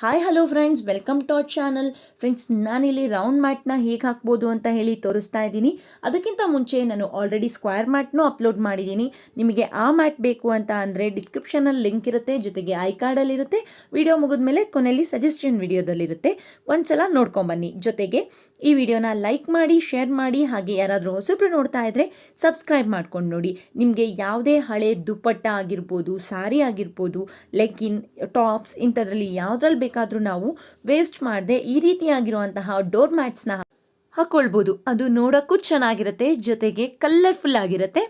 Hi hello friends welcome to our channel friends ನಾನಿಲ್ಲಿ round ಮ್ಯಾಟ್ನ ಹೇಗೆ ಹಾಕ್ಬೋದು ಅಂತ ಹೇಳಿ ತೋರಿಸ್ತಾ ಇದ್ದೀನಿ. ಅದಕ್ಕಿಂತ ಮುಂಚೆ ನಾನು ಆಲ್ರೆಡಿ ಸ್ಕ್ವೇರ್ ಮ್ಯಾಟ್ನೂ ಅಪ್ಲೋಡ್ ಮಾಡಿದ್ದೀನಿ. ನಿಮಗೆ ಆ ಮ್ಯಾಟ್ ಬೇಕು ಅಂತ ಅಂದರೆ ಡಿಸ್ಕ್ರಿಪ್ಷನಲ್ಲಿ ಲಿಂಕ್ ಇರುತ್ತೆ, ಜೊತೆಗೆ ಐ ಕಾರ್ಡಲ್ಲಿರುತ್ತೆ ವಿಡಿಯೋ ಮುಗಿದ ಮೇಲೆ ಕೊನೆಯಲ್ಲಿ ಸಜೆಷನ್ ವಿಡಿಯೋದಲ್ಲಿರುತ್ತೆ ಒಂದ್ಸಲ ನೋಡ್ಕೊಂಬನ್ನಿ. ಜೊತೆಗೆ ಈ ವಿಡಿಯೋನ ಲೈಕ್ ಮಾಡಿ ಶೇರ್ ಮಾಡಿ, ಹಾಗೆ ಯಾರಾದರೂ ಹೊಸಬ್ರು ನೋಡ್ತಾ ಇದ್ದರೆ ಸಬ್ಸ್ಕ್ರೈಬ್ ಮಾಡ್ಕೊಂಡು ನೋಡಿ. ನಿಮಗೆ ಯಾವುದೇ ಹಳೆ ದುಪ್ಪಟ್ಟ ಆಗಿರ್ಬೋದು, ಸಾರಿ ಆಗಿರ್ಬೋದು ಲೆಗ್ಗಿನ್ ಟಾಪ್ಸ್ ಇಂಥದ್ರಲ್ಲಿ ಯಾವುದ್ರಲ್ಲಿ ಬೇಕಾದರೂ ನಾವು ವೇಸ್ಟ್ ಮಾಡದೆ ಈ ರೀತಿಯಾಗಿರುವಂತಹ ಡೋರ್ ಮ್ಯಾಟ್ಸ್ನ ಹಾಕ್ಕೊಳ್ಬೋದು ಅದು ನೋಡೋಕ್ಕೂ ಚೆನ್ನಾಗಿರುತ್ತೆ, ಜೊತೆಗೆ ಕಲರ್ಫುಲ್ ಆಗಿರುತ್ತೆ.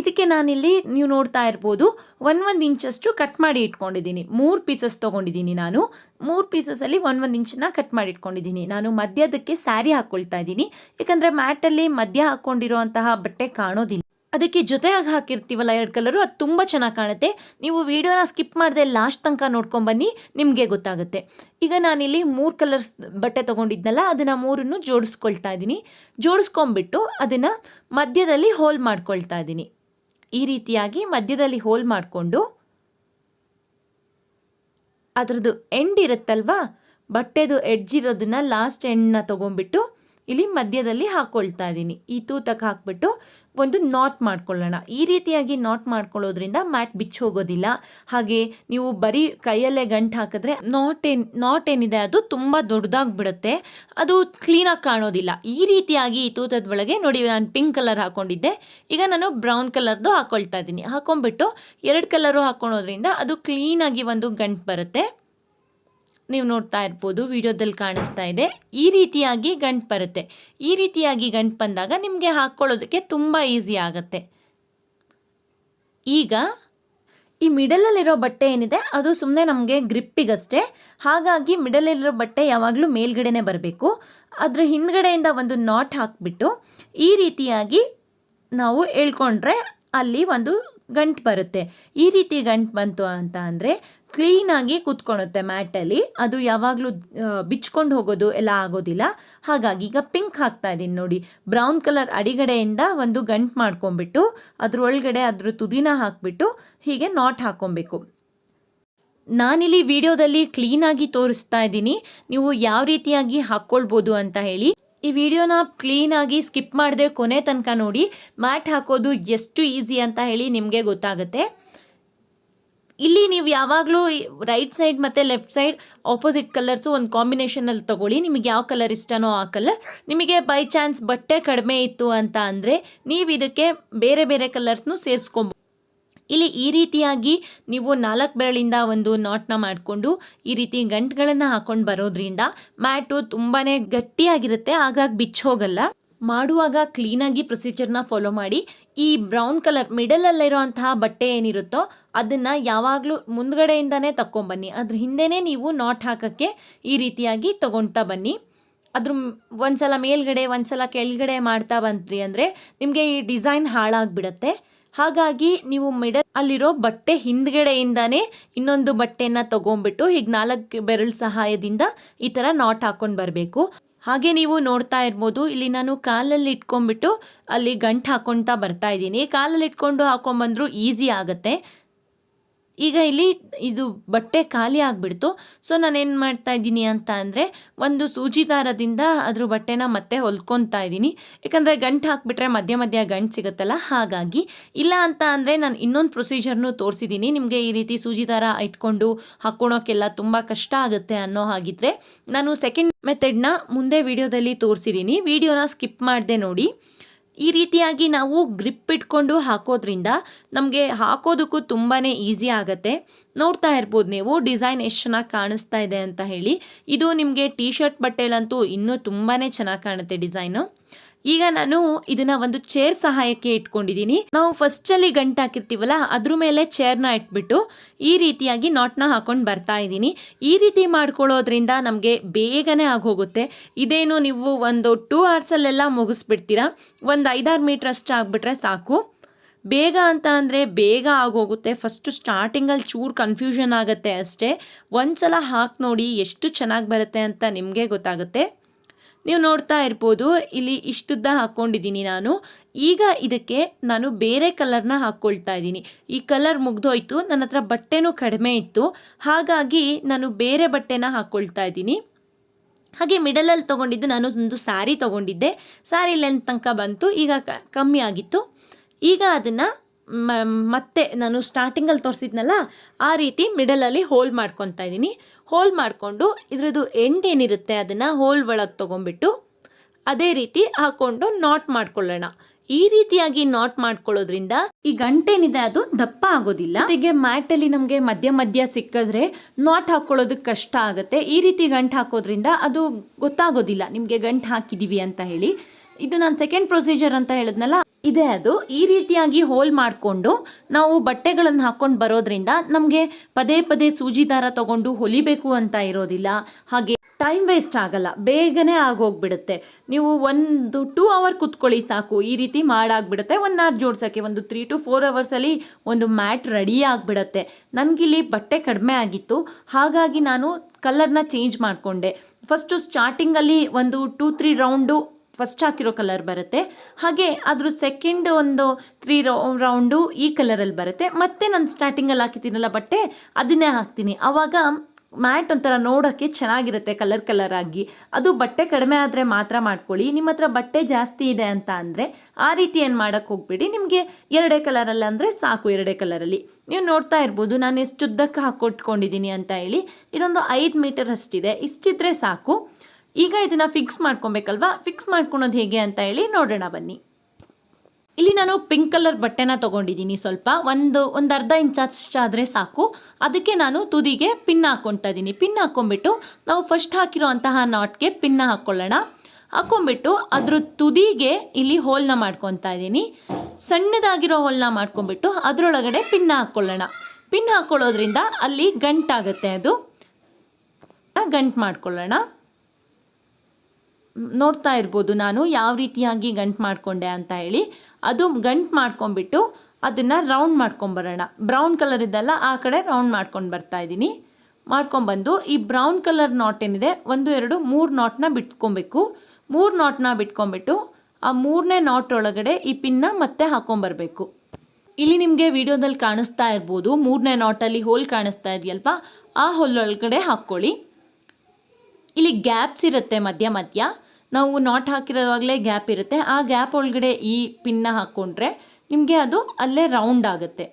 ಇದಕ್ಕೆ ನಾನಿಲ್ಲಿ ನೀವು ನೋಡ್ತಾ ಇರ್ಬೋದು ಒನ್ ಒಂದು ಇಂಚಷ್ಟು ಕಟ್ ಮಾಡಿ ಇಟ್ಕೊಂಡಿದ್ದೀನಿ. ಮೂರು ಪೀಸಸ್ ತೊಗೊಂಡಿದ್ದೀನಿ ನಾನು. ಮೂರು ಪೀಸಸಲ್ಲಿ ಒನ್ ಒಂದು ಇಂಚನ್ನ ಕಟ್ ಮಾಡಿ ಇಟ್ಕೊಂಡಿದ್ದೀನಿ. ನಾನು ಮಧ್ಯದಕ್ಕೆ ಸ್ಯಾರಿ ಹಾಕ್ಕೊಳ್ತಾ ಇದ್ದೀನಿ. ಯಾಕಂದರೆ ಮ್ಯಾಟಲ್ಲಿ ಮಧ್ಯ ಹಾಕ್ಕೊಂಡಿರೋ ಬಟ್ಟೆ ಕಾಣೋದಿಲ್ಲ. ಅದಕ್ಕೆ ಜೊತೆಯಾಗಿ ಹಾಕಿರ್ತೀವಲ್ಲ ಎರಡು ಕಲರು, ಅದು ತುಂಬ ಚೆನ್ನಾಗಿ ಕಾಣುತ್ತೆ. ನೀವು ವಿಡಿಯೋನ ಸ್ಕಿಪ್ ಮಾಡದೆ ಲಾಸ್ಟ್ ತನಕ ನೋಡ್ಕೊಂಬನ್ನಿ ನಿಮಗೆ ಗೊತ್ತಾಗುತ್ತೆ. ಈಗ ನಾನಿಲ್ಲಿ ಮೂರು ಕಲರ್ಸ್ ಬಟ್ಟೆ ತೊಗೊಂಡಿದ್ನಲ್ಲ, ಅದನ್ನು ಮೂರನ್ನು ಜೋಡಿಸ್ಕೊಳ್ತಾ ಇದ್ದೀನಿ. ಜೋಡಿಸ್ಕೊಂಬಿಟ್ಟು ಅದನ್ನು ಮಧ್ಯದಲ್ಲಿ ಹೋಲ್ ಮಾಡ್ಕೊಳ್ತಾ ಇದ್ದೀನಿ. ಈ ರೀತಿಯಾಗಿ ಮಧ್ಯದಲ್ಲಿ ಹೋಲ್ ಮಾಡಿಕೊಂಡು ಅದರದ್ದು ಎಂಡ್ ಇರುತ್ತಲ್ವಾ, ಬಟ್ಟೆದು ಎಡ್ಜ್ ಇರೋದನ್ನ ಲಾಸ್ಟ್ ಎಂಡನ್ನ ತೊಗೊಂಡ್ಬಿಟ್ಟು ಇಲ್ಲಿ ಮಧ್ಯದಲ್ಲಿ ಹಾಕ್ಕೊಳ್ತಾ ಇದ್ದೀನಿ. ಈ ತೂತಕ್ಕೆ ಹಾಕ್ಬಿಟ್ಟು ಒಂದು ನಾಟ್ ಮಾಡ್ಕೊಳ್ಳೋಣ. ಈ ರೀತಿಯಾಗಿ ನಾಟ್ ಮಾಡ್ಕೊಳ್ಳೋದ್ರಿಂದ ಮ್ಯಾಟ್ ಬಿಚ್ಚಿ ಹೋಗೋದಿಲ್ಲ. ಹಾಗೆ ನೀವು ಬರೀ ಕೈಯಲ್ಲೇ ಗಂಟು ಹಾಕಿದ್ರೆ ನಾಟ್ ಏನ್ ನಾಟ್ ಏನಿದೆ ಅದು ತುಂಬ ದೊಡ್ಡದಾಗ್ಬಿಡುತ್ತೆ. ಅದು ಕ್ಲೀನಾಗಿ ಕಾಣೋದಿಲ್ಲ. ಈ ರೀತಿಯಾಗಿ ಈ ತೂತದ ಒಳಗೆ ನೋಡಿ, ನಾನು ಪಿಂಕ್ ಕಲರ್ ಹಾಕೊಂಡಿದ್ದೆ. ಈಗ ನಾನು ಬ್ರೌನ್ ಕಲರ್ದು ಹಾಕ್ಕೊಳ್ತಾ ಇದ್ದೀನಿ. ಹಾಕೊಂಡ್ಬಿಟ್ಟು ಎರಡು ಕಲರು ಹಾಕ್ಕೊಳೋದ್ರಿಂದ ಅದು ಕ್ಲೀನಾಗಿ ಒಂದು ಗಂಟು ಬರುತ್ತೆ. ನೀವು ನೋಡ್ತಾ ಇರ್ಬೋದು, ವಿಡಿಯೋದಲ್ಲಿ ಕಾಣಿಸ್ತಾ ಇದೆ. ಈ ರೀತಿಯಾಗಿ ಗಂಟು ಬರುತ್ತೆ. ಈ ರೀತಿಯಾಗಿ ಗಂಟು ಬಂದಾಗ ನಿಮಗೆ ಹಾಕ್ಕೊಳ್ಳೋದಕ್ಕೆ ತುಂಬ ಈಸಿ ಆಗುತ್ತೆ. ಈಗ ಈ ಮಿಡಲಲ್ಲಿರೋ ಬಟ್ಟೆ ಏನಿದೆ, ಅದು ಸುಮ್ಮನೆ ನಮಗೆ ಗ್ರಿಪ್ಪಿಗಷ್ಟೇ. ಹಾಗಾಗಿ ಮಿಡಲಲ್ಲಿರೋ ಬಟ್ಟೆ ಯಾವಾಗಲೂ ಮೇಲ್ಗಡೆನೇ ಬರಬೇಕು. ಅದರ ಹಿಂದ್ಗಡೆಯಿಂದ ಒಂದು ನಾಟ್ ಹಾಕಿಬಿಟ್ಟು ಈ ರೀತಿಯಾಗಿ ನಾವು ಎಳ್ಕೊಂಡ್ರೆ ಅಲ್ಲಿ ಒಂದು ಗಂಟು ಬರುತ್ತೆ. ಈ ರೀತಿ ಗಂಟು ಬಂತು ಅಂತ ಅಂದರೆ ಕ್ಲೀನಾಗಿ ಕೂತ್ಕೊಳುತ್ತೆ ಮ್ಯಾಟಲ್ಲಿ ಅದು ಯಾವಾಗಲೂ ಬಿಚ್ಕೊಂಡು ಹೋಗೋದು ಎಲ್ಲ ಆಗೋದಿಲ್ಲ. ಹಾಗಾಗಿ ಈಗ ಪಿಂಕ್ ಹಾಕ್ತಾ ಇದ್ದೀನಿ ನೋಡಿ. ಬ್ರೌನ್ ಕಲರ್ ಅಡಿಗಡೆಯಿಂದ ಒಂದು ಗಂಟು ಮಾಡ್ಕೊಂಬಿಟ್ಟು ಅದರೊಳಗಡೆ ಅದ್ರ ತುದಿನ ಹಾಕಿಬಿಟ್ಟು ಹೀಗೆ ನಾಟ್ ಹಾಕ್ಕೊಬೇಕು ನಾನಿಲ್ಲಿ ವಿಡಿಯೋದಲ್ಲಿ ಕ್ಲೀನಾಗಿ ತೋರಿಸ್ತಾ ಇದ್ದೀನಿ. ನೀವು ಯಾವ ರೀತಿಯಾಗಿ ಹಾಕ್ಕೊಳ್ಬೋದು ಅಂತ ಹೇಳಿ ಈ ವಿಡಿಯೋನ ಕ್ಲೀನಾಗಿ ಸ್ಕಿಪ್ ಮಾಡದೆ ಕೊನೆ ತನಕ ನೋಡಿ. ಮ್ಯಾಟ್ ಹಾಕೋದು ಎಷ್ಟು ಈಸಿ ಅಂತ ಹೇಳಿ ನಿಮಗೆ ಗೊತ್ತಾಗುತ್ತೆ. ಇಲ್ಲಿ ನೀವು ಯಾವಾಗಲೂ ರೈಟ್ ಸೈಡ್ ಮತ್ತು ಲೆಫ್ಟ್ ಸೈಡ್ ಆಪೋಸಿಟ್ ಕಲರ್ಸು ಒಂದು ಕಾಂಬಿನೇಷನಲ್ಲಿ ತೊಗೊಳ್ಳಿ. ನಿಮಗೆ ಯಾವ ಕಲರ್ ಇಷ್ಟನೋ ಆ ಕಲರ್ ನಿಮಗೆ ಬೈ ಚಾನ್ಸ್ ಬಟ್ಟೆ ಕಡಿಮೆ ಇತ್ತು ಅಂತ ಅಂದರೆ ನೀವು ಇದಕ್ಕೆ ಬೇರೆ ಬೇರೆ ಕಲರ್ಸ್ನೂ ಸೇರಿಸ್ಕೊಬೋದು. ಇಲ್ಲಿ ಈ ರೀತಿಯಾಗಿ ನೀವು ನಾಲ್ಕು ಬೆರಳಿಂದ ಒಂದು ನಾಟ್ನ ಮಾಡಿಕೊಂಡು ಈ ರೀತಿ ಗಂಟುಗಳನ್ನು ಹಾಕೊಂಡು ಬರೋದ್ರಿಂದ ಮ್ಯಾಟು ತುಂಬಾ ಗಟ್ಟಿಯಾಗಿರುತ್ತೆ, ಹಾಗಾಗಿ ಬಿಚ್ಚಿ ಹೋಗಲ್ಲ. ಮಾಡುವಾಗ ಕ್ಲೀನಾಗಿ ಪ್ರೊಸೀಜರ್ನ ಫಾಲೋ ಮಾಡಿ. ಈ ಬ್ರೌನ್ ಕಲರ್ ಮಿಡಲಲ್ಲಿರೋಂತಹ ಬಟ್ಟೆ ಏನಿರುತ್ತೋ ಅದನ್ನು ಯಾವಾಗಲೂ ಮುಂದ್ಗಡೆಯಿಂದನೇ ತಕ್ಕೊಂಬನ್ನಿ. ಅದ್ರ ಹಿಂದೆನೇ ನೀವು ನಾಟ್ ಹಾಕೋಕ್ಕೆ ಈ ರೀತಿಯಾಗಿ ತಗೊಳ್ತಾ ಬನ್ನಿ. ಅದ್ರ ಒಂದ್ಸಲ ಮೇಲ್ಗಡೆ, ಒಂದ್ಸಲ ಕೆಳಗಡೆ ಮಾಡ್ತಾ ಬಂತ್ರಿ ಅಂದರೆ ನಿಮಗೆ ಈ ಡಿಸೈನ್ ಹಾಳಾಗ್ಬಿಡತ್ತೆ. ಹಾಗಾಗಿ ನೀವು ಮಿಡಲ್ ಅಲ್ಲಿರೋ ಬಟ್ಟೆ ಹಿಂದ್ಗಡೆಯಿಂದಾನೇ ಇನ್ನೊಂದು ಬಟ್ಟೆನ ತಗೊಂಡ್ಬಿಟ್ಟು ಹೀಗೆ ನಾಲ್ಕು ಬೆರಳು ಸಹಾಯದಿಂದ ಈ ಥರ ನಾಟ್ ಹಾಕೊಂಡು ಬರಬೇಕು. ಹಾಗೆ ನೀವು ನೋಡ್ತಾ ಇರ್ಬೋದು, ಇಲ್ಲಿ ನಾನು ಕಾಲಲ್ಲಿ ಇಟ್ಕೊಂಡ್ಬಿಟ್ಟು ಅಲ್ಲಿ ಗಂಟು ಹಾಕೊಂತ ಬರ್ತಾ ಇದ್ದೀನಿ. ಕಾಲಲ್ಲಿ ಇಟ್ಕೊಂಡು ಹಾಕೊಂಡ್ಬಂದ್ರು ಈಸಿ ಆಗುತ್ತೆ. ಈಗ ಇಲ್ಲಿ ಇದು ಬಟ್ಟೆ ಖಾಲಿ ಆಗಿಬಿಡ್ತು. ಸೊ ನಾನೇನು ಮಾಡ್ತಾ ಇದ್ದೀನಿ ಅಂತ ಅಂದರೆ ಒಂದು ಸೂಜಿ ದಾರದಿಂದ ಅದ್ರ ಬಟ್ಟೆನ ಮತ್ತೆ ಹೊಲ್ಕೊತಾ ಇದ್ದೀನಿ. ಯಾಕಂದರೆ ಗಂಟು ಹಾಕಿಬಿಟ್ರೆ ಮಧ್ಯ ಮಧ್ಯ ಗಂಟು ಸಿಗುತ್ತಲ್ಲ, ಹಾಗಾಗಿ ಇಲ್ಲ ಅಂತ ಅಂದರೆ ನಾನು ಇನ್ನೊಂದು ಪ್ರೊಸೀಜರ್ನು ತೋರಿಸಿದ್ದೀನಿ. ನಿಮಗೆ ಈ ರೀತಿ ಸೂಜಿ ದಾರ ಇಟ್ಕೊಂಡು ಹಾಕ್ಕೊಳೋಕ್ಕೆಲ್ಲ ತುಂಬ ಕಷ್ಟ ಆಗುತ್ತೆ ಅನ್ನೋ ಹಾಗಿದ್ರೆ ನಾನು ಸೆಕೆಂಡ್ ಮೆಥಡ್ನ ಮುಂದೆ ವಿಡಿಯೋದಲ್ಲಿ ತೋರಿಸಿದ್ದೀನಿ. ವಿಡಿಯೋನ ಸ್ಕಿಪ್ ಮಾಡಿದೆ ನೋಡಿ. ಈ ರೀತಿಯಾಗಿ ನಾವು ಗ್ರಿಪ್ ಇಟ್ಕೊಂಡು ಹಾಕೋದ್ರಿಂದ ನಮಗೆ ಹಾಕೋದಕ್ಕೂ ತುಂಬಾ ಈಸಿ ಆಗುತ್ತೆ. ನೋಡ್ತಾ ಇರ್ಬೋದು ನೀವು ಡಿಸೈನ್ ಎಷ್ಟು ಚೆನ್ನಾಗಿ ಕಾಣಿಸ್ತಾ ಇದೆ ಅಂತ ಹೇಳಿ. ಇದು ನಿಮಗೆ ಟೀ ಶರ್ಟ್ ಬಟ್ಟೆಲಂತೂ ಇನ್ನೂ ತುಂಬಾ ಚೆನ್ನಾಗಿ ಕಾಣುತ್ತೆ ಡಿಸೈನು ಈಗ ನಾನು ಇದನ್ನ ಒಂದು ಚೇರ್ ಸಹಾಯಕ್ಕೆ ಇಟ್ಕೊಂಡಿದ್ದೀನಿ ನಾವು ಫಸ್ಟ್ ಅಲ್ಲಿ ಗಂಟು ಹಾಕಿರ್ತೀವಲ್ಲ, ಅದ್ರ ಮೇಲೆ ಚೇರ್ನ ಇಟ್ಬಿಟ್ಟು ಈ ರೀತಿಯಾಗಿ ನಾಟ್ನ ಹಾಕೊಂಡು ಬರ್ತಾ ಇದ್ದೀನಿ. ಈ ರೀತಿ ಮಾಡ್ಕೊಳ್ಳೋದ್ರಿಂದ ನಮಗೆ ಬೇಗನೆ ಆಗೋಗುತ್ತೆ. ಇದೇನು ನೀವು ಒಂದು ಟೂ ಅವರ್ಸಲ್ಲೆಲ್ಲ ಮುಗಿಸ್ಬಿಡ್ತೀರಾ? ಒಂದು ಐದಾರು ಮೀಟ್ರ್ ಅಷ್ಟು ಆಗಿಬಿಟ್ರೆ ಸಾಕು. ಬೇಗ ಅಂತ ಅಂದರೆ ಬೇಗ ಆಗೋಗುತ್ತೆ. ಫಸ್ಟು ಸ್ಟಾರ್ಟಿಂಗಲ್ಲಿ ಚೂರು ಕನ್ಫ್ಯೂಷನ್ ಆಗುತ್ತೆ ಅಷ್ಟೇ. ಒಂದು ಸಲ ಹಾಕಿ ನೋಡಿ ಎಷ್ಟು ಚೆನ್ನಾಗಿ ಬರುತ್ತೆ ಅಂತ ನಿಮಗೆ ಗೊತ್ತಾಗುತ್ತೆ. ನೀವು ನೋಡ್ತಾ ಇರ್ಬೋದು, ಇಲ್ಲಿ ಇಷ್ಟುದ್ದ ಹಾಕ್ಕೊಂಡಿದ್ದೀನಿ ನಾನು. ಈಗ ಇದಕ್ಕೆ ನಾನು ಬೇರೆ ಕಲರ್ನ ಹಾಕ್ಕೊಳ್ತಾ ಇದ್ದೀನಿ. ಈ ಕಲರ್ ಮುಗ್ದೋಯ್ತು ನನ್ನ ಹತ್ರ ಬಟ್ಟೆನೂ ಕಡಿಮೆ ಇತ್ತು. ಹಾಗಾಗಿ ನಾನು ಬೇರೆ ಬಟ್ಟೆನ ಹಾಕ್ಕೊಳ್ತಾ ಇದ್ದೀನಿ. ಹಾಗೆ ಮಿಡಲಲ್ಲಿ ತೊಗೊಂಡಿದ್ದು ನಾನು ಒಂದು ಸ್ಯಾರಿ ತೊಗೊಂಡಿದ್ದೆ. ಸ್ಯಾರಿ ಲೆಂತ್ ತನಕ ಬಂತು, ಈಗ ಕಮ್ಮಿ ಆಗಿತ್ತು. ಈಗ ಅದನ್ನು ಮತ್ತೆ ನಾನು ಸ್ಟಾರ್ಟಿಂಗಲ್ಲಿ ತೋರಿಸಿದ್ನಲ್ಲ, ಆ ರೀತಿ ಮಿಡಲಲ್ಲಿ ಹೋಲ್ ಮಾಡ್ಕೊತಾ ಇದ್ದೀನಿ. ಹೋಲ್ ಮಾಡಿಕೊಂಡು ಇದ್ರದ್ದು ಎಂಡ್ ಏನಿರುತ್ತೆ, ಅದನ್ನು ಹೋಲ್ ಒಳಗೆ ತೊಗೊಂಬಿಟ್ಟು ಅದೇ ರೀತಿ ಹಾಕ್ಕೊಂಡು ನಾಟ್ ಮಾಡ್ಕೊಳ್ಳೋಣ. ಈ ರೀತಿಯಾಗಿ ನಾಟ್ ಮಾಡ್ಕೊಳ್ಳೋದ್ರಿಂದ ಈ ಗಂಟೇನಿದೆ ಅದು ದಪ್ಪ ಆಗೋದಿಲ್ಲ. ಈಗ ಮ್ಯಾಟ್ ಅಲ್ಲಿ ನಮಗೆ ಮಧ್ಯ ಮಧ್ಯ ಸಿಕ್ಕಿದ್ರೆ ನಾಟ್ ಹಾಕೊಳ್ಳೋದಕ್ಕೆ ಕಷ್ಟ ಆಗುತ್ತೆ. ಈ ರೀತಿ ಗಂಟು ಹಾಕೋದ್ರಿಂದ ಅದು ಗೊತ್ತಾಗೋದಿಲ್ಲ. ನಿಮಗೆ ಗಂಟು ಹಾಕಿದೀವಿ ಅಂತ ಹೇಳಿ. ಇದು ನಾನು ಸೆಕೆಂಡ್ ಪ್ರೊಸೀಜರ್ ಅಂತ ಹೇಳಿದ್ನಲ್ಲ ಇದೆ ಅದು. ಈ ರೀತಿಯಾಗಿ ಹೋಲ್ ಮಾಡಿಕೊಂಡು ನಾವು ಬಟ್ಟೆಗಳನ್ನು ಹಾಕ್ಕೊಂಡು ಬರೋದ್ರಿಂದ ನಮಗೆ ಪದೇ ಪದೇ ಸೂಜಿ ದಾರ ತಗೊಂಡು ಹೊಲಿಬೇಕು ಅಂತ ಇರೋದಿಲ್ಲ. ಹಾಗೆ ಟೈಮ್ ವೇಸ್ಟ್ ಆಗಲ್ಲ. ಬೇಗನೆ ಆಗೋಗ್ಬಿಡುತ್ತೆ. ನೀವು ಒಂದು ಟೂ ಅವರ್ ಕುತ್ಕೊಳ್ಳಿ ಸಾಕು. ಈ ರೀತಿ ಮಾಡಾಗ್ಬಿಡುತ್ತೆ. ಒನ್ ಅವರ್ ಜೋಡ್ಸೋಕ್ಕೆ ಒಂದು ತ್ರೀ ಟು ಫೋರ್ ಅವರ್ಸಲ್ಲಿ ಒಂದು ಮ್ಯಾಟ್ ರೆಡಿ ಆಗಿಬಿಡುತ್ತೆ. ನನಗಿಲ್ಲಿ ಬಟ್ಟೆ ಕಡಿಮೆ ಆಗಿತ್ತು. ಹಾಗಾಗಿ ನಾನು ಕಲರ್ನ ಚೇಂಜ್ ಮಾಡಿಕೊಂಡೆ. ಫಸ್ಟು ಸ್ಟಾರ್ಟಿಂಗಲ್ಲಿ ಒಂದು ಟೂ ತ್ರೀ ರೌಂಡು ಫಸ್ಟ್ ಹಾಕಿರೋ ಕಲರ್ ಬರುತ್ತೆ. ಹಾಗೆ ಅದ್ರ ಸೆಕೆಂಡ್ ಒಂದು ತ್ರೀ ರೌಂಡು ಈ ಕಲರಲ್ಲಿ ಬರುತ್ತೆ. ಮತ್ತೆ ನಾನು ಸ್ಟಾರ್ಟಿಂಗಲ್ಲಿ ಹಾಕಿದ್ದೀನಲ್ಲ ಬಟ್ಟೆ, ಅದನ್ನೇ ಹಾಕ್ತೀನಿ. ಆವಾಗ ಮ್ಯಾಟ್ ಒಂಥರ ನೋಡೋಕ್ಕೆ ಚೆನ್ನಾಗಿರುತ್ತೆ ಕಲರ್ ಕಲರ್ ಆಗಿ. ಅದು ಬಟ್ಟೆ ಕಡಿಮೆ ಆದರೆ ಮಾತ್ರ ಮಾಡ್ಕೊಳ್ಳಿ. ನಿಮ್ಮ ಹತ್ರ ಬಟ್ಟೆ ಜಾಸ್ತಿ ಇದೆ ಅಂತ ಅಂದರೆ ಆ ರೀತಿ ಏನು ಮಾಡೋಕ್ಕೆ ಹೋಗ್ಬೇಡಿ. ನಿಮಗೆ ಎರಡೇ ಕಲರಲ್ಲಿ ಅಂದರೆ ಸಾಕು ಎರಡೇ ಕಲರಲ್ಲಿ ನೀವು ನೋಡ್ತಾ ಇರ್ಬೋದು, ನಾನು ಎಷ್ಟು ಉದ್ದಕ್ಕೆ ಹಾಕೊಟ್ಕೊಂಡಿದ್ದೀನಿ ಅಂತ ಹೇಳಿ. ಇದೊಂದು ಐದು ಮೀಟರ್ ಅಷ್ಟಿದೆ. ಇಷ್ಟಿದ್ರೆ ಸಾಕು. ಈಗ ಇದನ್ನು ಫಿಕ್ಸ್ ಮಾಡ್ಕೊಬೇಕಲ್ವಾ? ಫಿಕ್ಸ್ ಮಾಡ್ಕೊಳೋದು ಹೇಗೆ ಅಂತ ಹೇಳಿ ನೋಡೋಣ ಬನ್ನಿ. ಇಲ್ಲಿ ನಾನು ಪಿಂಕ್ ಕಲರ್ ಬಟ್ಟೆನ ತೊಗೊಂಡಿದ್ದೀನಿ ಸ್ವಲ್ಪ. ಒಂದು ಒಂದು ಅರ್ಧ ಇಂಚ್ ಆದರೆ ಸಾಕು. ಅದಕ್ಕೆ ನಾನು ತುದಿಗೆ ಪಿನ್ ಹಾಕ್ಕೊತಾ ಇದ್ದೀನಿ. ಪಿನ್ ಹಾಕ್ಕೊಂಬಿಟ್ಟು ನಾವು ಫಸ್ಟ್ ಹಾಕಿರೋ ಅಂತಹ ನಾಟ್ಗೆ ಪಿನ್ನ ಹಾಕ್ಕೊಳ್ಳೋಣ ಹಾಕ್ಕೊಂಬಿಟ್ಟು ಅದ್ರ ತುದಿಗೆ ಇಲ್ಲಿ ಹೋಲ್ನ ಮಾಡ್ಕೊತಾ ಇದ್ದೀನಿ. ಸಣ್ಣದಾಗಿರೋ ಹೋಲ್ನ ಮಾಡ್ಕೊಂಬಿಟ್ಟು ಅದರೊಳಗಡೆ ಪಿನ್ನ ಹಾಕ್ಕೊಳ್ಳೋಣ ಪಿನ್ ಹಾಕ್ಕೊಳ್ಳೋದ್ರಿಂದ ಅಲ್ಲಿ ಗಂಟಾಗುತ್ತೆ ಅದು. ಗಂಟು ಮಾಡ್ಕೊಳ್ಳೋಣ. ನೋಡ್ತಾ ಇರ್ಬೋದು. ನಾನು ಯಾವ ರೀತಿಯಾಗಿ ಗಂಟು ಮಾಡಿಕೊಂಡೆ ಅಂತ ಹೇಳಿ. ಅದು ಗಂಟು ಮಾಡ್ಕೊಂಬಿಟ್ಟು ಅದನ್ನು ರೌಂಡ್ ಮಾಡ್ಕೊಂಬರೋಣ ಬ್ರೌನ್ ಕಲರ್ ಇದ್ದಲ್ಲ ಆ ಕಡೆ ರೌಂಡ್ ಮಾಡ್ಕೊಂಡು ಬರ್ತಾ ಇದ್ದೀನಿ. ಮಾಡ್ಕೊಂಬಂದು ಈ ಬ್ರೌನ್ ಕಲರ್ ನಾಟ್ ಏನಿದೆ, ಒಂದು, ಎರಡು, ಮೂರು ನಾಟ್ನ ಬಿಟ್ಕೊಬೇಕು. ಮೂರು ನಾಟ್ನ ಬಿಟ್ಕೊಂಬಿಟ್ಟು ಆ ಮೂರನೇ ನಾಟ್ ಒಳಗಡೆ ಈ ಪಿನ್ನ ಮತ್ತೆ ಹಾಕೊಂಬರ್ಬೇಕು ಇಲ್ಲಿ ನಿಮಗೆ ವಿಡಿಯೋದಲ್ಲಿ ಕಾಣಿಸ್ತಾ ಇರ್ಬೋದು, ಮೂರನೇ ನಾಟಲ್ಲಿ ಹೋಲ್ ಕಾಣಿಸ್ತಾ ಇದೆಯಲ್ವಾ? ಆ ಹೋಲ್ ಒಳಗಡೆ ಹಾಕ್ಕೊಳ್ಳಿ. ಇಲ್ಲಿ ಗ್ಯಾಪ್ಸ್ ಇರುತ್ತೆ ಮಧ್ಯ ಮಧ್ಯ. ನಾವು ನಾಟ್ ಹಾಕಿರೋವಾಗಲೇ ಗ್ಯಾಪ್ ಇರುತ್ತೆ. ಆ ಗ್ಯಾಪ್ ಒಳಗಡೆ ಈ ಪಿನ್ನ ಹಾಕ್ಕೊಂಡ್ರೆ ನಿಮಗೆ ಅದು ಅಲ್ಲೇ ರೌಂಡ್ ಆಗುತ್ತೆ.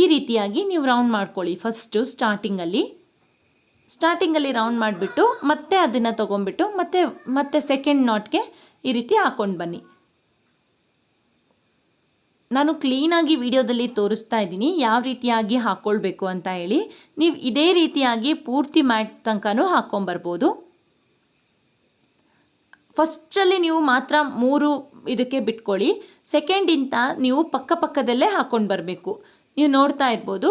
ಈ ರೀತಿಯಾಗಿ ನೀವು ರೌಂಡ್ ಮಾಡ್ಕೊಳ್ಳಿ ಫಸ್ಟು ಸ್ಟಾರ್ಟಿಂಗಲ್ಲಿ ಸ್ಟಾರ್ಟಿಂಗಲ್ಲಿ ರೌಂಡ್ ಮಾಡಿಬಿಟ್ಟು ಮತ್ತೆ ಅದನ್ನು ತೊಗೊಂಬಿಟ್ಟು ಮತ್ತೆ ಮತ್ತೆ ಸೆಕೆಂಡ್ ನಾಟ್ಗೆ ಈ ರೀತಿ ಹಾಕ್ಕೊಂಡು ಬನ್ನಿ. ನಾನು ಕ್ಲೀನಾಗಿ ವಿಡಿಯೋದಲ್ಲಿ ತೋರಿಸ್ತಾ ಇದ್ದೀನಿ ಯಾವ ರೀತಿಯಾಗಿ ಹಾಕ್ಕೊಳ್ಬೇಕು ಅಂತ ಹೇಳಿ. ನೀವು ಇದೇ ರೀತಿಯಾಗಿ ಪೂರ್ತಿ ಮ್ಯಾಟ್ ತನಕನೂ ಹಾಕ್ಕೊಂಬರ್ಬೋದು ಫಸ್ಟಲ್ಲಿ ನೀವು ಮಾತ್ರ ಮೂರು ಇದಕ್ಕೆ ಬಿಟ್ಕೊಳ್ಳಿ. ಸೆಕೆಂಡಿಂದ ನೀವು ಪಕ್ಕ ಪಕ್ಕದಲ್ಲೇ ಹಾಕ್ಕೊಂಡು ಬರಬೇಕು. ನೀವು ನೋಡ್ತಾ ಇರ್ಬೋದು.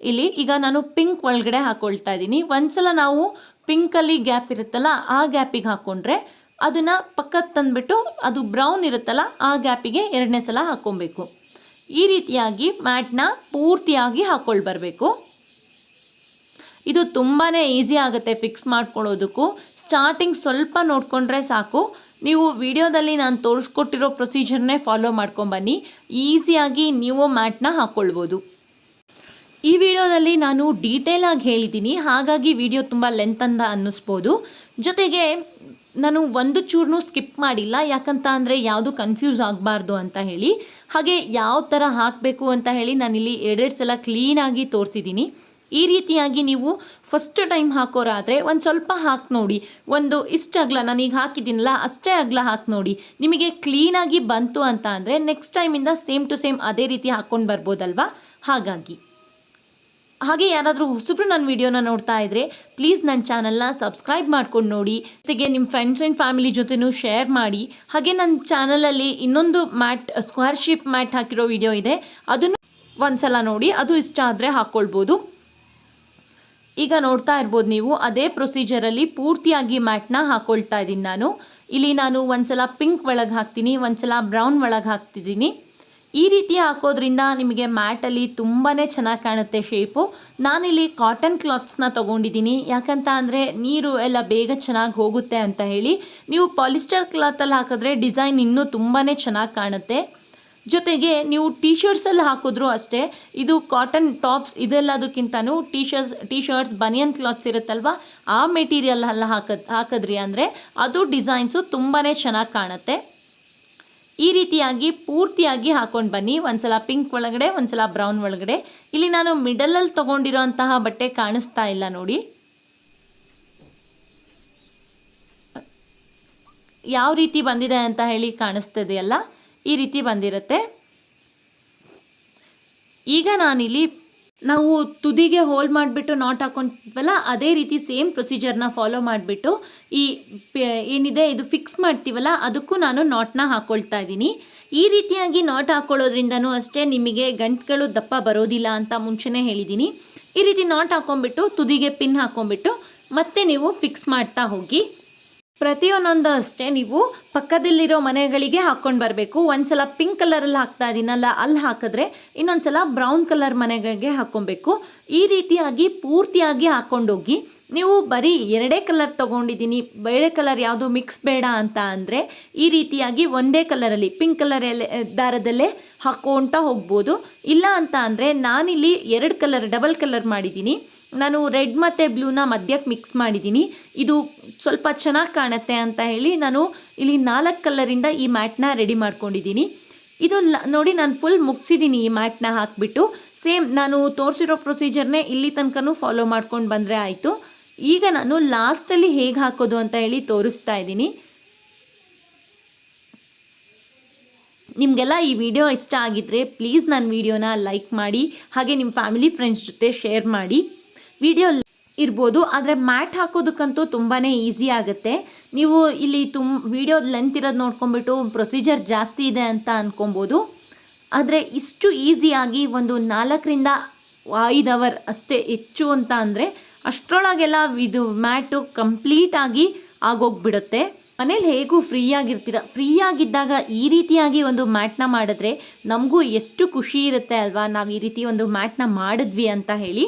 ಇಲ್ಲಿ ಈಗ ನಾನು ಪಿಂಕ್ ಒಳಗಡೆ ಹಾಕ್ಕೊಳ್ತಾ ಇದ್ದೀನಿ. ಒಂದ್ಸಲ ನಾವು ಪಿಂಕಲ್ಲಿ ಗ್ಯಾಪ್ ಇರುತ್ತಲ್ಲ, ಆ ಗ್ಯಾಪಿಗೆ ಹಾಕ್ಕೊಂಡ್ರೆ ಅದನ್ನು ಪಕ್ಕದ ತಂದುಬಿಟ್ಟು ಅದು ಬ್ರೌನ್ ಇರುತ್ತಲ್ಲ, ಆ ಗ್ಯಾಪಿಗೆ ಎರಡನೇ ಸಲ ಹಾಕ್ಕೊಬೇಕು ಈ ರೀತಿಯಾಗಿ ಮ್ಯಾಟ್ನ ಪೂರ್ತಿಯಾಗಿ ಹಾಕ್ಕೊಳ್ಬರ್ಬೇಕು ಬರಬೇಕು. ಇದು ತುಂಬಾ ಈಸಿ ಆಗುತ್ತೆ ಫಿಕ್ಸ್ ಮಾಡ್ಕೊಳ್ಳೋದಕ್ಕೂ. ಸ್ಟಾರ್ಟಿಂಗ್ ಸ್ವಲ್ಪ ನೋಡಿಕೊಂಡ್ರೆ ಸಾಕು. ನೀವು ವಿಡಿಯೋದಲ್ಲಿ ನಾನು ತೋರಿಸ್ಕೊಟ್ಟಿರೋ ಪ್ರೊಸೀಜರ್ನೇ ಫಾಲೋ ಮಾಡ್ಕೊಂಬನ್ನಿ. ಈಸಿಯಾಗಿ ನೀವು ಮ್ಯಾಟ್ನ ಹಾಕ್ಕೊಳ್ಬೋದು ಈ ವಿಡಿಯೋದಲ್ಲಿ ನಾನು ಡೀಟೇಲಾಗಿ ಹೇಳಿದ್ದೀನಿ ಹಾಗಾಗಿ ವಿಡಿಯೋ ತುಂಬ ಲೆಂತ್ ಅಂತ ಅನ್ನಿಸ್ಬೋದು. ಜೊತೆಗೆ ನಾನು ಒಂದು ಚೂರ್ನೂ ಸ್ಕಿಪ್ ಮಾಡಿಲ್ಲ. ಯಾಕಂತ ಅಂದರೆ ಯಾವುದು ಕನ್ಫ್ಯೂಸ್ ಆಗಬಾರ್ದು ಅಂತ ಹೇಳಿ. ಹಾಗೆ ಯಾವ ಥರ ಹಾಕಬೇಕು ಅಂತ ಹೇಳಿ ನಾನಿಲ್ಲಿ ಎರಡೆರಡು ಸಲ ಕ್ಲೀನಾಗಿ ತೋರಿಸಿದ್ದೀನಿ ಈ ರೀತಿಯಾಗಿ ನೀವು ಫಸ್ಟ್ ಟೈಮ್ ಹಾಕೋರಾದರೆ ಒಂದು ಸ್ವಲ್ಪ ಹಾಕಿ ನೋಡಿ. ಒಂದು ಇಷ್ಟು ಅಗಲ ನಾನೀಗ ಹಾಕಿದ್ದೀನಲ್ಲ, ಅಷ್ಟೇ ಅಗಲ ಹಾಕಿ ನೋಡಿ. ನಿಮಗೆ ಕ್ಲೀನಾಗಿ ಬಂತು ಅಂತ ಅಂದರೆ ನೆಕ್ಸ್ಟ್ ಟೈಮಿಂದ ಸೇಮ್ ಟು ಸೇಮ್ ಅದೇ ರೀತಿ ಹಾಕ್ಕೊಂಡು ಬರ್ಬೋದಲ್ವಾ? ಹಾಗಾಗಿ. ಹಾಗೆ ಯಾರಾದರೂ ಹೊಸಬ್ರು ನನ್ನ ವಿಡಿಯೋನ ನೋಡ್ತಾ ಇದ್ದರೆ ಪ್ಲೀಸ್ ನನ್ನ ಚಾನಲ್ನ ಸಬ್ಸ್ಕ್ರೈಬ್ ಮಾಡ್ಕೊಂಡು ನೋಡಿ. ಜೊತೆಗೆ ನಿಮ್ಮ ಫ್ರೆಂಡ್ಸ್ ಆ್ಯಂಡ್ ಫ್ಯಾಮಿಲಿ ಜೊತೆನೂ ಶೇರ್ ಮಾಡಿ. ಹಾಗೆ ನನ್ನ ಚಾನಲಲ್ಲಿ ಇನ್ನೊಂದು ಮ್ಯಾಟ್ ಸ್ಕ್ವೇರ್ ಶೇಪ್ ಮ್ಯಾಟ್ ಹಾಕಿರೋ ವಿಡಿಯೋ ಇದೆ. ಅದನ್ನು ಒಂದು ಸಲ ನೋಡಿ, ಅದು ಇಷ್ಟ ಆದರೆ ಹಾಕ್ಕೊಳ್ಬೋದು ಈಗ ನೋಡ್ತಾ ಇರ್ಬೋದು ನೀವು, ಅದೇ ಪ್ರೊಸೀಜರಲ್ಲಿ ಪೂರ್ತಿಯಾಗಿ ಮ್ಯಾಟ್ನ ಹಾಕ್ಕೊಳ್ತಾ ಇದ್ದೀನಿ ನಾನು. ಇಲ್ಲಿ ನಾನು ಒಂದ್ಸಲ ಪಿಂಕ್ ಒಳಗೆ ಹಾಕ್ತೀನಿ, ಒಂದ್ಸಲ ಬ್ರೌನ್ ಒಳಗೆ ಹಾಕ್ತಿದ್ದೀನಿ. ಈ ರೀತಿ ಹಾಕೋದ್ರಿಂದ ನಿಮಗೆ ಮ್ಯಾಟಲ್ಲಿ ತುಂಬಾ ಚೆನ್ನಾಗಿ ಕಾಣುತ್ತೆ ಶೇಪು ನಾನಿಲ್ಲಿ ಕಾಟನ್ ಕ್ಲಾತ್ಸ್ನ ತೊಗೊಂಡಿದ್ದೀನಿ. ಯಾಕಂತ ಅಂದರೆ ನೀರು ಎಲ್ಲ ಬೇಗ ಚೆನ್ನಾಗಿ ಹೋಗುತ್ತೆ ಅಂತ ಹೇಳಿ. ನೀವು ಪಾಲಿಸ್ಟರ್ ಕ್ಲಾತಲ್ಲಿ ಹಾಕಿದ್ರೆ ಡಿಸೈನ್ ಇನ್ನೂ ತುಂಬಾ ಚೆನ್ನಾಗಿ ಕಾಣುತ್ತೆ. ಜೊತೆಗೆ ನೀವು ಟೀ ಶರ್ಟ್ಸಲ್ಲಿ ಹಾಕಿದ್ರೂ ಅಷ್ಟೇ, ಇದು cotton tops ಇದೆಲ್ಲದಕ್ಕಿಂತನೂ T shirts T shirts banian clothes ಇರುತ್ತಲ್ವ, ಆ ಮೆಟೀರಿಯಲ್ ಅಲ್ಲ ಹಾಕದ್, ಹಾಕಿದ್ರಿ ಅಂದರೆ ಅದು ಡಿಸೈನ್ಸು ತುಂಬಾ ಚೆನ್ನಾಗಿ ಕಾಣುತ್ತೆ. ಈ ರೀತಿಯಾಗಿ ಪೂರ್ತಿಯಾಗಿ ಹಾಕೊಂಡು ಬನ್ನಿ, ಒಂದ್ಸಲ ಪಿಂಕ್ ಒಳಗಡೆ, ಒಂದ್ಸಲ ಬ್ರೌನ್ ಒಳಗಡೆ. ಇಲ್ಲಿ ನಾನು ಮಿಡಲಲ್ಲಿ ತೊಗೊಂಡಿರೋಂತಹ ಬಟ್ಟೆ ಕಾಣಿಸ್ತಾ ಇಲ್ಲ ನೋಡಿ. ಯಾವ ರೀತಿ ಬಂದಿದೆ ಅಂತ ಹೇಳಿ ಕಾಣಿಸ್ತಿದೆಯಲ್ಲ? ಈ ರೀತಿ ಬಂದಿರುತ್ತೆ. ಈಗ ನಾನಿಲ್ಲಿ ನಾವು ತುದಿಗೆ ಹೋಲ್ ಮಾಡಿಬಿಟ್ಟು ನಾಟ್ ಹಾಕೊಂತೀವಲ್ಲ ಅದೇ ರೀತಿ ಸೇಮ್ ಪ್ರೊಸೀಜರ್ನ ಫಾಲೋ ಮಾಡಿಬಿಟ್ಟು ಈ ಏನಿದೆ, ಇದು ಫಿಕ್ಸ್ ಮಾಡ್ತೀವಲ್ಲ, ಅದಕ್ಕೂ ನಾನು ನಾಟ್ನ ಹಾಕ್ಕೊಳ್ತಾ ಇದ್ದೀನಿ. ಈ ರೀತಿಯಾಗಿ ನಾಟ್ ಹಾಕ್ಕೊಳ್ಳೋದ್ರಿಂದನೂ ಅಷ್ಟೇ ನಿಮಗೆ ಗಂಟುಗಳು ದಪ್ಪ ಬರೋದಿಲ್ಲ ಅಂತ ಮುಂಚೆನೇ ಹೇಳಿದ್ದೀನಿ. ಈ ರೀತಿ ನಾಟ್ ಹಾಕ್ಕೊಂಬಿಟ್ಟು ತುದಿಗೆ ಪಿನ್ ಹಾಕ್ಕೊಂಬಿಟ್ಟು ಮತ್ತೆ ನೀವು ಫಿಕ್ಸ್ ಮಾಡ್ತಾ ಹೋಗಿ. ಪ್ರತಿಯೊಂದೊಂದು ಅಷ್ಟೇ ನೀವು ಪಕ್ಕದಲ್ಲಿರೋ ಮನೆಗಳಿಗೆ ಹಾಕ್ಕೊಂಡು ಬರಬೇಕು. ಒಂದ್ಸಲ ಪಿಂಕ್ ಕಲರಲ್ಲಿ ಹಾಕ್ತಾ ಇದ್ದೀನಲ್ಲ ಅಲ್ಲಿ ಹಾಕಿದ್ರೆ ಇನ್ನೊಂದ್ಸಲ ಬ್ರೌನ್ ಕಲರ್ ಮನೆಗಳಿಗೆ ಹಾಕ್ಕೊಬೇಕು. ಈ ರೀತಿಯಾಗಿ ಪೂರ್ತಿಯಾಗಿ ಹಾಕ್ಕೊಂಡೋಗಿ ನೀವು ಬರೀ ಎರಡೇ ಕಲರ್ ತೊಗೊಂಡಿದ್ದೀನಿ ಬೇರೆ ಕಲರ್ ಯಾವುದು ಮಿಕ್ಸ್ ಬೇಡ ಅಂತ ಅಂದರೆ ಈ ರೀತಿಯಾಗಿ ಒಂದೇ ಕಲರಲ್ಲಿ ಪಿಂಕ್ ಕಲರ್ ದಾರದಲ್ಲೇ ಹಾಕ್ಕೊಳ್ತಾ ಹೋಗ್ಬೋದು. ಇಲ್ಲ ಅಂತ ಅಂದರೆ ನಾನಿಲ್ಲಿ ಎರಡು ಕಲರ್ ಡಬಲ್ ಕಲರ್ ಮಾಡಿದ್ದೀನಿ ನಾನು ರೆಡ್ ಮತ್ತು ಬ್ಲೂನ ಮಧ್ಯಕ್ಕೆ ಮಿಕ್ಸ್ ಮಾಡಿದ್ದೀನಿ. ಇದು ಸ್ವಲ್ಪ ಚೆನ್ನಾಗಿ ಕಾಣುತ್ತೆ ಅಂತ ಹೇಳಿ ನಾನು ಇಲ್ಲಿ ನಾಲ್ಕು ಕಲರಿಂದ ಈ ಮ್ಯಾಟ್ನ ರೆಡಿ ಮಾಡ್ಕೊಂಡಿದ್ದೀನಿ. ಇದು ನೋಡಿ ನಾನು ಫುಲ್ ಮುಗಿಸಿದ್ದೀನಿ ಈ ಮ್ಯಾಟ್ನ ಹಾಕಿಬಿಟ್ಟು. ಸೇಮ್ ನಾನು ತೋರಿಸಿರೋ ಪ್ರೊಸೀಜರ್ನೇ ಇಲ್ಲಿ ತನಕನೂ ಫಾಲೋ ಮಾಡ್ಕೊಂಡು ಬಂದರೆ ಆಯಿತು. ಈಗ ನಾನು ಲಾಸ್ಟಲ್ಲಿ ಹೇಗೆ ಹಾಕೋದು ಅಂತ ಹೇಳಿ ತೋರಿಸ್ತಾ ಇದ್ದೀನಿ. ನಿಮಗೆಲ್ಲ ಈ ವಿಡಿಯೋ ಇಷ್ಟ ಆಗಿದ್ರೆ ಪ್ಲೀಸ್ ನನ್ನ ವಿಡಿಯೋನ ಲೈಕ್ ಮಾಡಿ, ಹಾಗೆ ನಿಮ್ಮ ಫ್ಯಾಮಿಲಿ ಫ್ರೆಂಡ್ಸ್ ಜೊತೆ ಶೇರ್ ಮಾಡಿ. ವಿಡಿಯೋ ಇರ್ಬೋದು, ಆದರೆ ಮ್ಯಾಟ್ ಹಾಕೋದಕ್ಕಂತೂ ತುಂಬಾ ಈಸಿ ಆಗುತ್ತೆ. ನೀವು ಇಲ್ಲಿ ತುಂಬ ವಿಡಿಯೋ ಲೆಂತ್ ಇರೋದು ನೋಡ್ಕೊಂಬಿಟ್ಟು ಪ್ರೊಸೀಜರ್ ಜಾಸ್ತಿ ಇದೆ ಅಂತ ಅಂದ್ಕೊಬೋದು ಆದರೆ ಇಷ್ಟು ಈಸಿಯಾಗಿ ಒಂದು ನಾಲ್ಕರಿಂದ ಐದು ಅವರ್ ಅಷ್ಟೇ ಹೆಚ್ಚು ಅಂತ ಅಂದರೆ ಅಷ್ಟರೊಳಗೆಲ್ಲ ಇದು ಮ್ಯಾಟು ಕಂಪ್ಲೀಟಾಗಿ ಆಗೋಗ್ಬಿಡುತ್ತೆ. ಮನೇಲಿ ಹೇಗೂ ಫ್ರೀಯಾಗಿರ್ತೀರ ಫ್ರೀಯಾಗಿದ್ದಾಗ ಈ ರೀತಿಯಾಗಿ ಒಂದು ಮ್ಯಾಟ್ನ ಮಾಡಿದ್ರೆ ನಮಗೂ ಎಷ್ಟು ಖುಷಿ ಇರುತ್ತೆ ಅಲ್ವಾ? ನಾವು ಈ ರೀತಿ ಒಂದು ಮ್ಯಾಟ್ನ ಮಾಡಿದ್ವಿ ಅಂತ ಹೇಳಿ.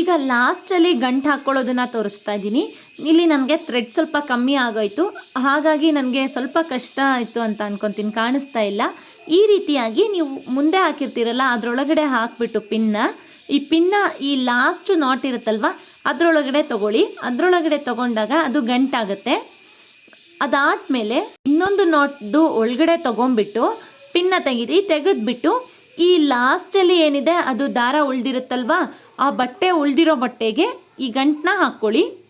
ಈಗ ಲಾಸ್ಟಲ್ಲಿ ಗಂಟು ಹಾಕ್ಕೊಳ್ಳೋದನ್ನು ತೋರಿಸ್ತಾ ಇದ್ದೀನಿ. ಇಲ್ಲಿ ನನಗೆ ಥ್ರೆಡ್ ಸ್ವಲ್ಪ ಕಮ್ಮಿ ಆಗೋಯಿತು. ಹಾಗಾಗಿ ನನಗೆ ಸ್ವಲ್ಪ ಕಷ್ಟ ಆಯಿತು ಅಂತ ಅನ್ಕೊತೀನಿ, ಕಾಣಿಸ್ತಾ ಇಲ್ಲ. ಈ ರೀತಿಯಾಗಿ ನೀವು ಮುಂದೆ ಹಾಕಿರ್ತೀರಲ್ಲ, ಅದರೊಳಗಡೆ ಹಾಕ್ಬಿಟ್ಟು ಪಿನ್ನ ಈ ಪಿನ್ನ ಈ ಲಾಸ್ಟು ನಾಟ್ ಇರುತ್ತಲ್ವ, ಅದರೊಳಗಡೆ ತಗೊಳ್ಳಿ. ಅದರೊಳಗಡೆ ತಗೊಂಡಾಗ ಅದು ಗಂಟಾಗುತ್ತೆ. ಅದಾದಮೇಲೆ ಇನ್ನೊಂದು ನಾಟ್ದು ಒಳಗಡೆ ತೊಗೊಂಬಿಟ್ಟು ಪಿನ್ನ ತೆಗೀರಿ ತೆಗೆದ್ಬಿಟ್ಟು ಈ ಲಾಸ್ಟಲ್ಲಿ ಏನಿದೆ ಅದು ದಾರ ಉಳ್ದಿರುತ್ತಲ್ವಾ? ಆ ಬಟ್ಟೆ ಉಳ್ದಿರೋ ಬಟ್ಟೆಗೆ ಈ ಗಂಟನ್ನ ಹಾಕ್ಕೊಳ್ಳಿ.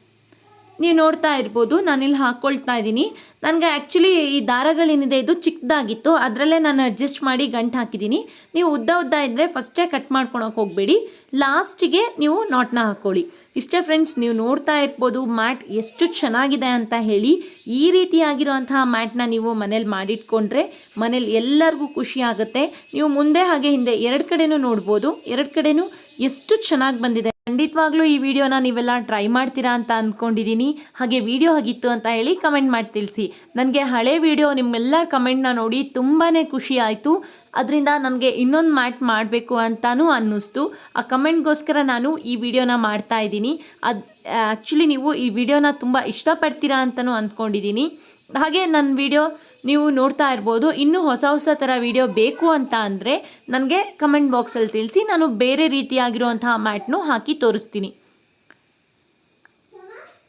ನೀವು ನೋಡ್ತಾ ಇರ್ಬೋದು ನಾನಿಲ್ಲಿ ಹಾಕ್ಕೊಳ್ತಾ ಇದ್ದೀನಿ ನನಗೆ ಆ್ಯಕ್ಚುಲಿ ಈ ದಾರಗಳೇನಿದೆ, ಇದು ಚಿಕ್ಕದಾಗಿತ್ತು. ಅದರಲ್ಲೇ ನಾನು ಅಡ್ಜಸ್ಟ್ ಮಾಡಿ ಗಂಟು ಹಾಕಿದ್ದೀನಿ ನೀವು ಉದ್ದ ಉದ್ದ ಇದ್ದರೆ ಫಸ್ಟೇ ಕಟ್ ಮಾಡ್ಕೊಳಕ್ಕೆ ಹೋಗಬೇಡಿ. ಲಾಸ್ಟಿಗೆ ನೀವು ನಾಟ್ನ ಹಾಕ್ಕೊಳ್ಳಿ ಇಷ್ಟೇ ಫ್ರೆಂಡ್ಸ್ ನೀವು ನೋಡ್ತಾ ಇರ್ಬೋದು ಮ್ಯಾಟ್ ಎಷ್ಟು ಚೆನ್ನಾಗಿದೆ ಅಂತ ಹೇಳಿ. ಈ ರೀತಿಯಾಗಿರುವಂತಹ ಮ್ಯಾಟ್ನ ನೀವು ಮನೇಲಿ ಮಾಡಿಟ್ಕೊಂಡ್ರೆ ಮನೇಲಿ ಎಲ್ಲರಿಗೂ ಖುಷಿ ಆಗುತ್ತೆ. ನೀವು ಮುಂದೆ ಹಾಗೆ ಹಿಂದೆ ಎರಡು ಕಡೆನೂ ನೋಡ್ಬೋದು. ಎರಡು ಕಡೆನೂ ಎಷ್ಟು ಚೆನ್ನಾಗಿ ಬಂದಿದೆ ಖಂಡಿತವಾಗ್ಲೂ ಈ ವಿಡಿಯೋನ ನೀವೆಲ್ಲ ಟ್ರೈ ಮಾಡ್ತೀರಾ ಅಂತ ಅಂದ್ಕೊಂಡಿದ್ದೀನಿ ಹಾಗೆ ವಿಡಿಯೋ ಆಗಿತ್ತು ಅಂತ ಹೇಳಿ ಕಮೆಂಟ್ ಮಾಡಿ ತಿಳಿಸಿ. ನನಗೆ ಹಳೆ ವಿಡಿಯೋ ನಿಮ್ಮೆಲ್ಲ ಕಮೆಂಟ್ನ ನೋಡಿ ತುಂಬಾ ಖುಷಿ ಆಯಿತು. ಅದರಿಂದ ನನಗೆ ಇನ್ನೊಂದು ಮ್ಯಾಟ್ ಮಾಡಬೇಕು ಅಂತಲೂ ಅನ್ನಿಸ್ತು. ಆ ಕಮೆಂಟ್ಗೋಸ್ಕರ ನಾನು ಈ ವಿಡಿಯೋನ ಮಾಡ್ತಾ ಇದ್ದೀನಿ. ಅದು ಆ್ಯಕ್ಚುಲಿ ನೀವು ಈ ವಿಡಿಯೋನ ತುಂಬ ಇಷ್ಟಪಡ್ತೀರಾ ಅಂತಲೂ ಅಂದ್ಕೊಂಡಿದ್ದೀನಿ ಹಾಗೆ ನನ್ನ ವಿಡಿಯೋ ನೀವು ನೋಡ್ತಾ ಇರ್ಬೋದು. ಇನ್ನೂ ಹೊಸ ಹೊಸ ಥರ ವಿಡಿಯೋ ಬೇಕು ಅಂತ ಅಂದರೆ ನನಗೆ ಕಮೆಂಟ್ ಬಾಕ್ಸಲ್ಲಿ ತಿಳಿಸಿ, ನಾನು ಬೇರೆ ರೀತಿಯಾಗಿರುವಂತಹ ಮ್ಯಾಟ್ನೂ ಹಾಕಿ ತೋರಿಸ್ತೀನಿ.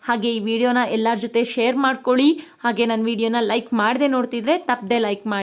ಹಾಗೆ ಈ ವಿಡಿಯೋನ ಎಲ್ಲರ ಜೊತೆ ಶೇರ್ ಮಾಡ್ಕೊಳ್ಳಿ. ಹಾಗೆ ನನ್ನ ವಿಡಿಯೋನ ಲೈಕ್ ಮಾಡದೆ ನೋಡ್ತಿದ್ರೆ ತಪ್ಪದೆ ಲೈಕ್ ಮಾಡಿ.